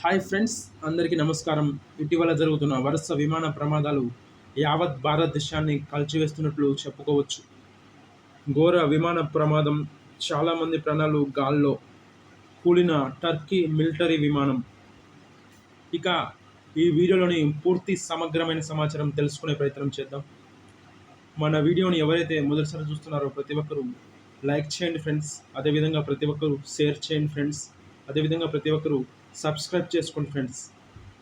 Hi friends అందరికీ నమస్కారం. ఇటీవల జరుగుతున్న వరుస విమాన ప్రమాదాలు యావత్ భారతదేశాన్ని కలిచివేస్తున్నట్లు చెప్పుకోవచ్చు. ఘోర విమాన ప్రమాదం చాలామంది ప్రాణాలు గాల్లో కూలిన టర్కీ మిలిటరీ విమానం. ఇక ఈ వీడియోలోని పూర్తి సమగ్రమైన సమాచారం తెలుసుకునే ప్రయత్నం చేద్దాం. మన వీడియోని ఎవరైతే మొదటిసారి చూస్తున్నారో ప్రతి ఒక్కరూ లైక్ చేయండి ఫ్రెండ్స్. అదేవిధంగా ప్రతి ఒక్కరూ షేర్ చేయండి ఫ్రెండ్స్. అదేవిధంగా ప్రతి ఒక్కరూ సబ్స్క్రైబ్ చేసుకోండి ఫ్రెండ్స్.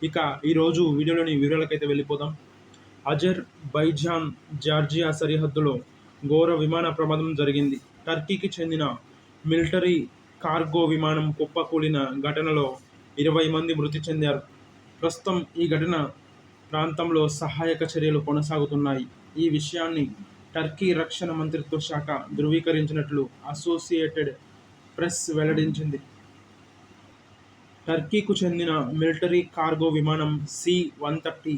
ఇక ఈరోజు వీడియోలోని వివరాలకైతే వెళ్ళిపోదాం. అజర్ బైజాన్ జార్జియా సరిహద్దులో ఘోర విమాన ప్రమాదం జరిగింది. టర్కీకి చెందిన మిలిటరీ కార్గో విమానం కుప్పకూలిన ఘటనలో ఇరవై మంది మృతి చెందారు. ప్రస్తుతం ఈ ఘటన ప్రాంతంలో సహాయక చర్యలు కొనసాగుతున్నాయి. ఈ విషయాన్ని టర్కీ రక్షణ మంత్రిత్వ శాఖ ధృవీకరించినట్లు అసోసియేటెడ్ ప్రెస్ వెల్లడించింది. టర్కీకు చెందిన మిలిటరీ కార్గో విమానం సి వన్ థర్టీ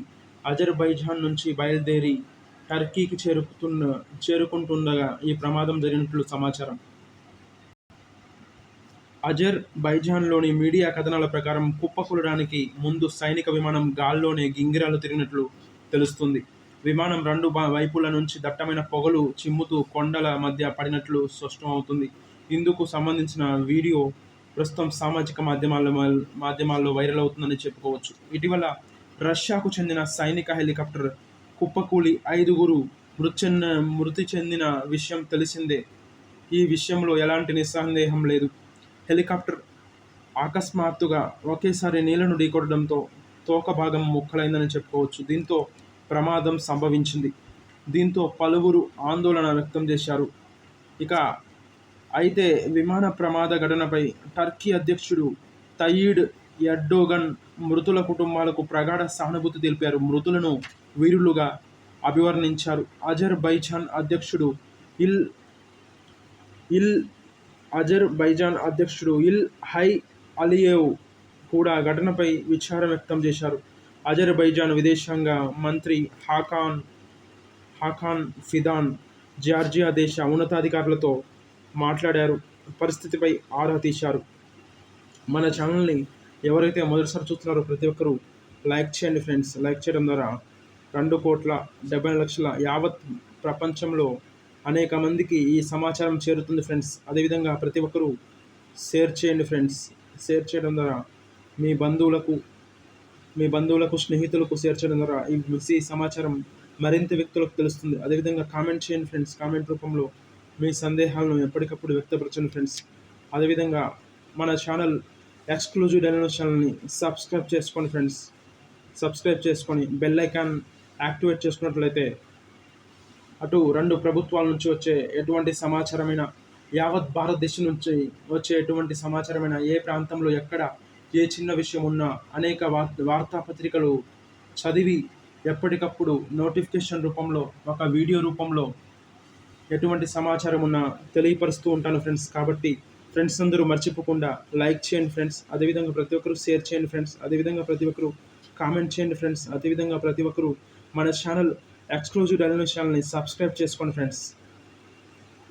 అజర్బైజాన్ నుంచి బయలుదేరి టర్కీకి చేరుకుతున్న చేరుకుంటుండగా ఈ ప్రమాదం జరిగినట్లు సమాచారం. అజర్ బైజాన్లోని మీడియా కథనాల ప్రకారం కుప్పకూలడానికి ముందు సైనిక విమానం గాల్లోనే గింగిరాలు తిరిగినట్లు తెలుస్తుంది. విమానం రెండు వైపుల నుంచి దట్టమైన పొగలు చిమ్ముతూ కొండల మధ్య పడినట్లు స్పష్టమవుతుంది. ఇందుకు సంబంధించిన వీడియో ప్రస్తుతం సామాజిక మాధ్యమాల్లో మాధ్యమాల్లో వైరల్ అవుతుందని చెప్పుకోవచ్చు. ఇటీవల రష్యాకు చెందిన సైనిక హెలికాప్టర్ కుప్పకూలి ఐదుగురు మృత్యున్న మృతి చెందిన విషయం తెలిసిందే. ఈ విషయంలో ఎలాంటి నిస్సందేహం లేదు. హెలికాప్టర్ అకస్మాత్తుగా ఒకేసారి నీళ్ళను ఢీకొట్టడంతో తోక భాగం ముక్కలైందని చెప్పుకోవచ్చు. దీంతో ప్రమాదం సంభవించింది. దీంతో పలువురు ఆందోళన వ్యక్తం చేశారు. ఇక అయితే విమాన ప్రమాద ఘటనపై టర్కీ అధ్యక్షుడు తయీడ్ ఎర్డోగన్ మృతుల కుటుంబాలకు ప్రగాఢ సానుభూతి తెలిపారు. మృతులను వీరులుగా అభివర్ణించారు. అజర్ బైజాన్ అధ్యక్షుడు ఇల్ ఇల్ అజర్ బైజాన్ అధ్యక్షుడు ఇల్ హై అలియేవ్ కూడా ఘటనపై విచారం వ్యక్తం చేశారు. అజర్బైజాన్ విదేశాంగ మంత్రి హాకాన్ హాకాన్ ఫిదాన్ జార్జియా దేశ ఉన్నతాధికారులతో మాట్లాడారు. పరిస్థితిపై ఆరా తీశారు. మన ఛానల్ని ఎవరైతే మొదటిసారి చూస్తున్నారో ప్రతి ఒక్కరూ లైక్ చేయండి ఫ్రెండ్స్. లైక్ చేయడం ద్వారా రెండు కోట్ల డెబ్బై లక్షల యావత్ ప్రపంచంలో అనేక మందికి ఈ సమాచారం చేరుతుంది ఫ్రెండ్స్. అదేవిధంగా ప్రతి ఒక్కరూ షేర్ చేయండి ఫ్రెండ్స్. షేర్ చేయడం ద్వారా మీ బంధువులకు మీ బంధువులకు స్నేహితులకు షేర్ చేయడం ద్వారా ఈ సమాచారం మరింత వ్యక్తులకు తెలుస్తుంది. అదేవిధంగా కామెంట్ చేయండి ఫ్రెండ్స్. కామెంట్ రూపంలో మీ సందేహాలను ఎప్పటికప్పుడు వ్యక్తపరచండి ఫ్రెండ్స్ అదేవిధంగా మన ఛానల్ ఎక్స్క్లూజివ్ డైనో ఛానల్ని సబ్స్క్రైబ్ చేసుకోండి ఫ్రెండ్స్ సబ్స్క్రైబ్ చేసుకొని బెల్ ఐకాన్ యాక్టివేట్ చేసుకున్నట్లయితే అటు రెండు ప్రభుత్వాల నుంచి వచ్చే ఎటువంటి సమాచారమైన యావత్ భారతదేశం నుంచి వచ్చే ఎటువంటి సమాచారమైన ఏ ప్రాంతంలో ఎక్కడ ఏ చిన్న విషయం ఉన్నా అనేక వార్తాపత్రికలు చదివి ఎప్పటికప్పుడు నోటిఫికేషన్ రూపంలో ఒక వీడియో రూపంలో ఎటువంటి సమాచారం ఉన్నా తెలియపరుస్తూ ఉంటాను ఫ్రెండ్స్. కాబట్టి ఫ్రెండ్స్ అందరూ మర్చిపోకుండా లైక్ చేయండి ఫ్రెండ్స్. అదేవిధంగా ప్రతి ఒక్కరు షేర్ చేయండి ఫ్రెండ్స్. అదేవిధంగా ప్రతి ఒక్కరు కామెంట్ చేయండి ఫ్రెండ్స్. అదేవిధంగా ప్రతి ఒక్కరు మన ఛానల్ ఎక్స్క్లూజివ్ డైనమిక్ ఛానల్ని సబ్స్క్రైబ్ చేసుకోండి ఫ్రెండ్స్.